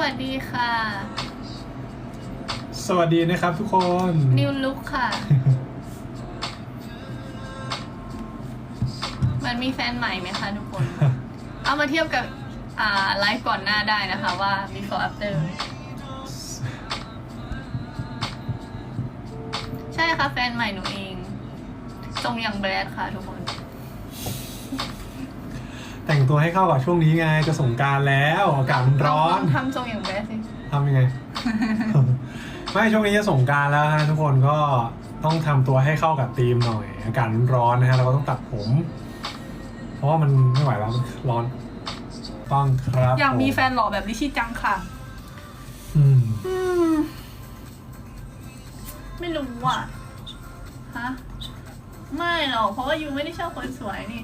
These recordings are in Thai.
วัสดีค่ะ สวัสดีนะครับทุกคน นิวลุกค่ะ มันมีแฟนใหม่ไหมคะทุกคน เอามาเทียบกับอ่าไลฟ์ก่อนหน้าได้นะคะว่า before after ใช่ค่ะแฟนใหม่หนูเองทรงอย่างแบรดค่ะทุกคน แต่งตัวให้เข้ากับช่วงนี้ไงจะสงกรารแล้วอากาศมันร้อน ลงทำทรงอย่างแบรดสิทำยังไง ไม่ช่วงนี้จะสงกรารแล้วฮะทุกคนก็ต้องทำตัวให้เข้ากับธีมหน่อย อากาศมันร้อนนะฮะเราก็ต้องตัดผม เพราะว่ามันไม่ไหวแล้วมันร้อนต้องครับอยากมีผแฟนหล่อแบบลิชี่จังค่ะ อืมอืม ไม่รู้อะ ฮะ ไม่หรอก เพราะว่ายูไม่ได้ชอบคนสวยนี่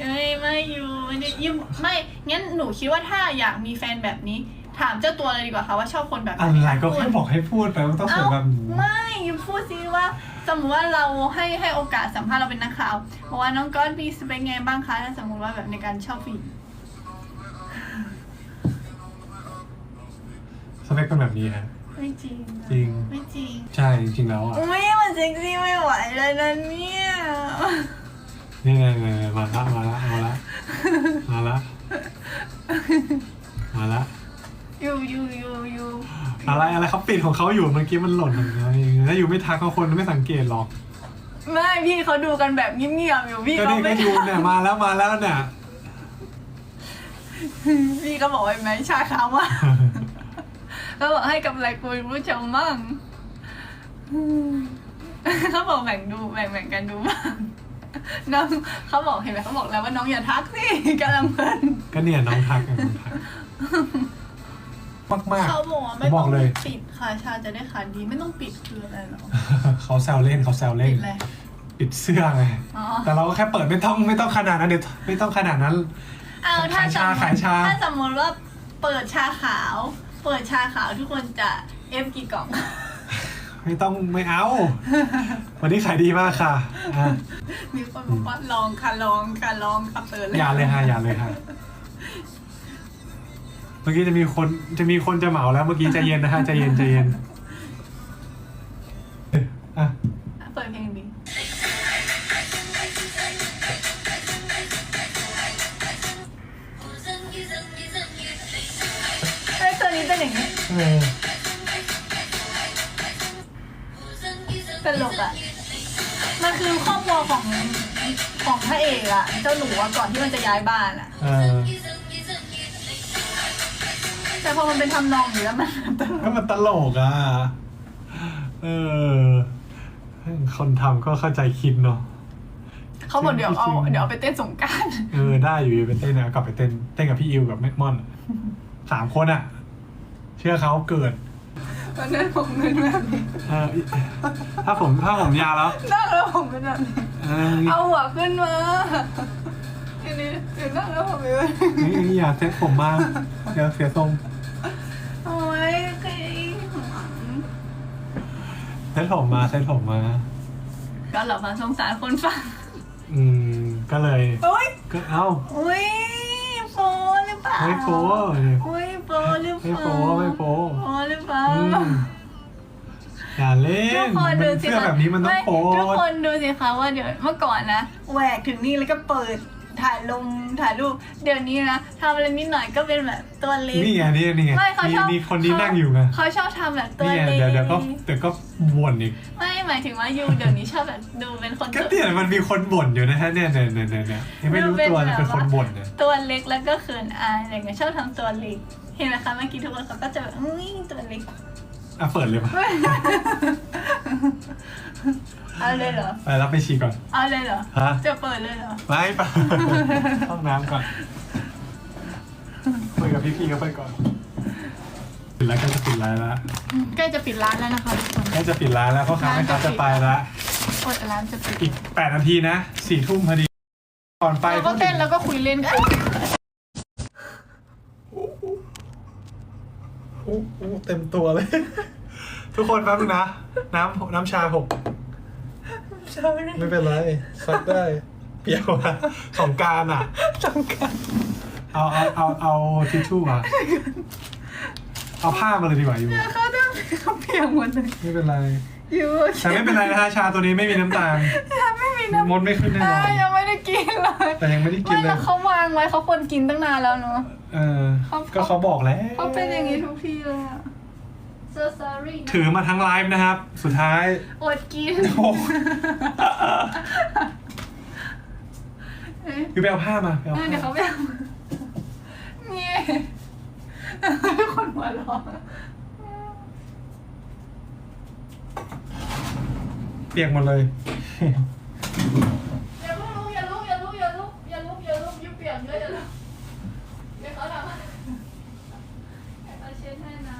เอ้ยไม่ยูไม่ได้ยูไม่งั้นหนูคิดว่าถ้าอยากมีแฟนแบบนี้ ถามเจ้าตัวเลยดีกว่าค่ะว่าชอบคนแบบหนอะไรก็พูแค่ดบอกให้พูดไปว่าต้องสวยแบบหนูไม่ยูพูดสิว่าสมมติว่าเราให้ให้โอกาสสัมภาษณ์เราเป็นนักข่าวบอกว่าน้องก้อนมีสเปคไงบ้างคะถ้าสมมติว่าแบบในการชอบผู้หญิงสเปคเป็นแบบนี้ฮะไม่จริงอะจริง ไม่จริง ใช่จริงๆแล้วอะอุ้ยมันเซ็กซี่ไม่ไหวเลยนะเนี่ย นี่ไงไงไงมาละมาละมาละมาละมาละยูยูยูยูอะไรอะไรเขาปิดของเขาอยู่เมื่อกี้มันหล่นอย่างเงี้ยถ้าอยู่ไม่ทักเขาคนไม่สังเกตหรอกไม่พี่เขาดูกันแบบเงียบๆอยู่พี่ก็เขานี่ก็ไม่ยูเนี่ยมาแล้วมาแล้วเนี่ยพี่ก็บอกไว้ไหมชาขาวว่าก็บอกให้กำไรคุยผู้ชมมั่งเขาบอกแบ่งดูแบ่งแบ่งกันดูบ้าง น้องเขาบอกเห็นไหมเขาบอกแล้วว่าน้องอย่าทักสิกำลังเพลินก็เนี่ยน้องทักไงน้องทักมากมากเขาบอกว่าไม่บต้ออกงเลย ปิดค่ะชาจะได้ขาดีไม่ต้องปิดคืออะไรหรอๆเขาแซวเล่นเขาแซวเล่ปินดอะไรปิดเสื้อไงอ๋อ แต่เราก็แค่เปิดไม่ต้องไม่ต้องขนาดนั้นเดี๋ยวไม่ต้องขนาดนั้น เอาถ้าขายชาสมมติขายชา ถ้าสมมติว่าเปิดชาขาว เปิดชาขาวทุกคนจะเอฟกี่กล่อง ไม่ต้องไม่เอา วันนี้ขายดีมากค่ะอะ มีคนบอกว่าลองค่ะลองค่ะลองค่ะเปิดเลยอย่าเลยฮะอย่าเลยฮะเมื่อกี้จะมีคนจะมีคนจะเหมาแล้วเมื่อกี้ใจเย็นนะฮะใจเย็นใจเย็นอะเปิดเพลงดีเอ้ยตัวนี้เป็นอย่างนี้ เออ ตลกอะ มันคือครอบครัวของของพระเอกอะ เจ้าหนูอะก่อนที่มันจะย้ายบ้านอะ เออแต่พอมันเป็นทำนองอยู่แล้วมันตลกก็มันตลกอะ เออ คนทำก็เข้าใจคิดเนาะ เขาบอกเดี๋ยวเอาเดี๋ยวเอาไปเต้นสงกราร เออ ได้อยู่ไปเต้นนะกลับไปเต้นเต้นกับพี่อิวกับแม็กมอนสามคนอะ เชื่อเขาเกิด ตอนนั้นผมเป็นแบบนี้เออถ้าผมถ้าผมยาวแล้วนั่งแล้วผมเป็นแบบนี้เออเอาหัวขึ้นมาทีนี้เดี๋ยวนั่งแล้วผมเป็นแบบนี้นี่นี่อย่าเซ็ตผมมาเดี๋ยวเสียทรงโอ้ยใครหวังเซ็ตผมมาเซ็ตผมมา ก็หลับมาสงสารคนฟัง อืมก็เลย โอ้ยก็เอ้าอุ้ยโฟห รือเปล่าไม่โฟอุ้ยโฟหรือเปไม่ล่าโฟไม่โฟโฟหรือเปล่า อืมอย่าเล่ทุกนคนมัดูนสิเสื้อแบบนี้มันต้องไโฟทุกคนดูสิคะว่าเดี๋ยวเมื่อก่อนนะแหวกถึงนี่แล้วก็เปิด ถ่ายลงถ่ายรูป เดี๋ยวนี้นะทำอะไรนิดหน่อยก็เป็นแบบตัวเล็ก นี่ไงนี่นี่ไงไม่เขามีชอบ มีคนนี้นั่งอยู่ไงเขาชอบทำแบบตัวนี่ไงเล็กเดี๋ยวเดี๋ยวก็เดี๋ยวก็บ่นอีกไม่หมายถึงว่ายูเดี๋ยวนี้ชอบแบบดูเป็นคนก็ตัวเนี่ยมันมีคนบ่นอยู่นะฮะเนี่ยเนี่ยเนี่ยเนี่ยเนี่ยยังไม่รู้ตัวเลยเป็นคนบ่นเนี่ยตัวเล็กแล้วก็เขินอายอะไรเงี้ยชอบทำตัวเล็ก เห็นไหมคะเมื่อกี้ทุกคนเขาก็จะแบบอุ้ยตัวเล็ก อะเปิดเลยปะเอาเลยเหรอ ไปรับไปฉี่ก่อน เอาเลยเหรอ ฮะ จะเปิดเลยเหรอ ไปไปห้องน้ำก่อนคุยกับพี่ๆเขาไปก่อนปิดแล้วก็จะปิดร้านแล้วใกล้จะปิดร้านแล้วนะคะทุกคน ใกล้จะปิดร้านแล้วพ่อค้าแม่ค้าจะไปแล้วโอ้ยร้านจะปิดอีกแปดนาทีนะสี่ทุ่มพอดีก่อนไปเราก็เต้นแล้วก็คุยเล่นกัน อู้อู้เต็มตัวเลย ทุกคนแป๊บนึงนะ น้ำน้ำชาหกไม่เป็นไรซักได้ เปรี้ยวอะสงกรารอะสงกรารเอาเอาเอาเอาทิชชู่มาเอาผ้ามาเลยดีกว่าอยู่ เขาต้องเขาเปียกหมดเลยไม่เป็นไร อยู่แต่ไม่เป็นไรนะฮะชาตัวนี้ไม่มีน้ำตาลยังไม่มี น้ำมดไม่ขึ้นแน่นอนอ่ายังไม่ได้กินเลยแต่ยังไม่ได้กินไม่เลแต่ยเขาวางไว้เขาควรกินตั้งนานแล้วเนาะ เออเขาก็เขาบอกแล้วเขาเป็นอย่างนี้ทุกทีเลยอะ so sorry นะถือมาทั้งไลฟ์นะครับ สุดท้าย อดกินโอ้เอ๊ะคือไปเอาผ้ามาไปเอาเออผ้าเดี๋ยวเขาไปเอาเนี่ยคนหัวเราะเปียกหมดเลย อย่าเพิ่งลุกอย่าลุกอย่าลุกอย่าลุกอย่าลุกอย่าลุกยุบเปียกเยอะอย่าลุกเดี๋ยวเขาทำให้เอาเช็ดให้นะ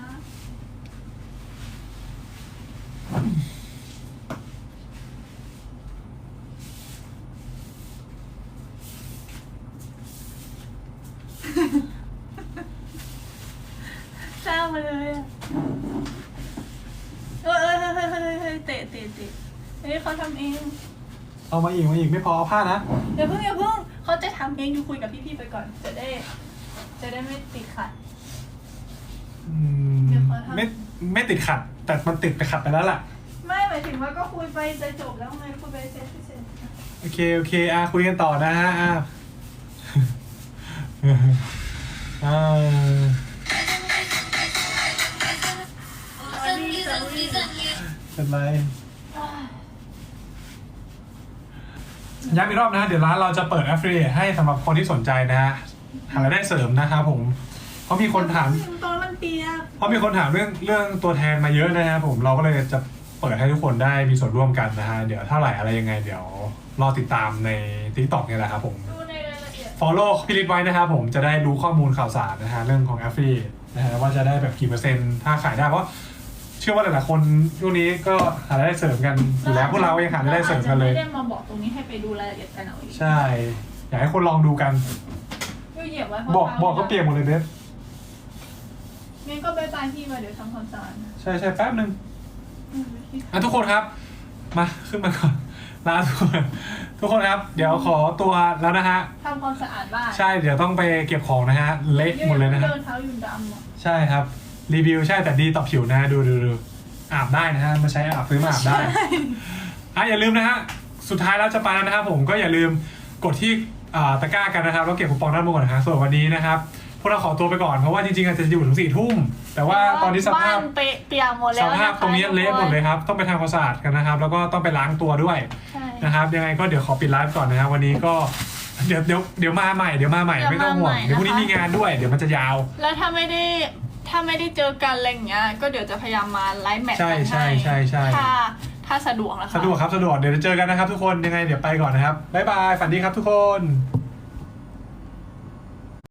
เศร้ามาเลยอะเออเออเออเออเออเออเตะเตะเตะเฮ้ยเขาทำเองเอามาอีกมาอีกไม่พอเอาผ้านะอย่าเพิ่งอย่าเพิ่งเขาจะทำเองอยู่คุยกับพี่ๆไปก่อน จะได้ จะได้ไม่ติดขัด อืมเดี๋ยวขอทำ ไม่ไม่ติดขัด แต่มันติดไปขัดไปแล้วล่ะ ไม่หมายถึงว่าก็คุยไปจะจบแล้วไงคุยไปเสร็จเสร็จโอเค โอเคอะคุยกันต่อนะฮะอะอ่าเป็นไร ย้ำอีกรอบนะฮะเดี๋ยวร้านเราจะเปิด affiliate ให้สำหรับคนที่สนใจนะฮะหารายได้เสริมนะครับผม เพราะมีคนถาม ตอนมันเปียกเพราะมีคนถามเรื่องเรื่องตัวแทนมาเยอะนะครับผมเราก็เลยจะเปิดให้ทุกคนได้มีส่วนร่วมกันนะฮะเดี๋ยวเท่าไหร่อะไรยังไง เดี๋ยวรอติดตามใน TikTok เนี่ยแหละครับผม ดูในรายละเอียด follow พี่ลิศไว้นะครับผมจะได้รู้ข้อมูลข่าวสารนะฮะเรื่องของ affiliate นะฮะว่าจะได้แบบกี่เปอร์เซ็นต์ถ้าขายได้เพราะเชื่อว่าหลายๆคนช่วงนี้ก็หารายได้เสริมกันอยู่แล้วพวกเรายังหารายได้เสริมกันเลยราอาจจะไม่ได้มาบอกตรงนี้ให้ไปดูรายละเอียดกันเอาเองใช่ อยากให้คนลองดูกัน ยูเหยียบไว้บอกบอกก็เปลี่ยนหมดเลยเนสงั้นก็บายบายพี่มาเดี๋ยวทำความสะอาดนะใช่ใช่แป๊บหนึ่งอืมพี่อะทุกคนครับ มาขึ้นมาก่อนลาทุกคนทุกคนครับ เดี๋ยวขอตัวแล้วนะฮะ ทำความสะอาดบ้านใช่เดี๋ยวต้องไปเก็บของนะฮะ เละหมดเลยนะฮะ เดินเท้าอยู่ดำอะใช่ครับ รีวิวใช่แต่ดีต่อผิวนะฮะดูดูดูอาบได้นะฮะมาใช้อาบซื้อมาอาบได้อะอย่าลืมนะฮะสุดท้ายแล้วจะไปแล้วนะครับผมก็อย่าลืมกดที่อ่าตะกร้ากันนะครับแล้วเก็บคูปองด้านบนก่อนนะฮะส่วนวันนี้นะครับพวกเราขอตัวไปก่อนเพราะว่าจริงๆอาจจะอยู่ถึงสี่ทุ่มแต่ว่าตอนนี้สภาพบ้นเปะเปียกหมดแล้สวภาพตรงนี้เละหมดเลยครับต้องไปทำความสะอาดกันนะครับ แล้วก็ต้องไปล้างตัวด้วยใช่นะครับ ยังไงก็เดี๋ยวขอปิดไลฟ์ก่อนนะครับวันนี้ก็เดี๋ยวเดี๋ยวเดี๋ยวมาใหม่เดี๋ยวมาใหม่เดี๋ยวไม่ต้องห่วงมาใหม่เดี๋ยวพรุ่งนี้นะคะมีงานด้วยเดี๋ยวมันจะยาว แล้วถ้าไม่ได้ ถ้าไม่ได้เจอกันอะไรอย่างเงี้ย ก็เดี๋ยวจะพยายามมาไลฟ์แมทใช่กันใช่ใช่ใช่ถ้าถ้าสะดวกนะคะสะดวกครับสะดวกเดี๋ยวจะเจอกันนะครับทุกคนยังไงเดี๋ยวไปก่อนนะครับบ๊ายบายฝันดีครับทุกคน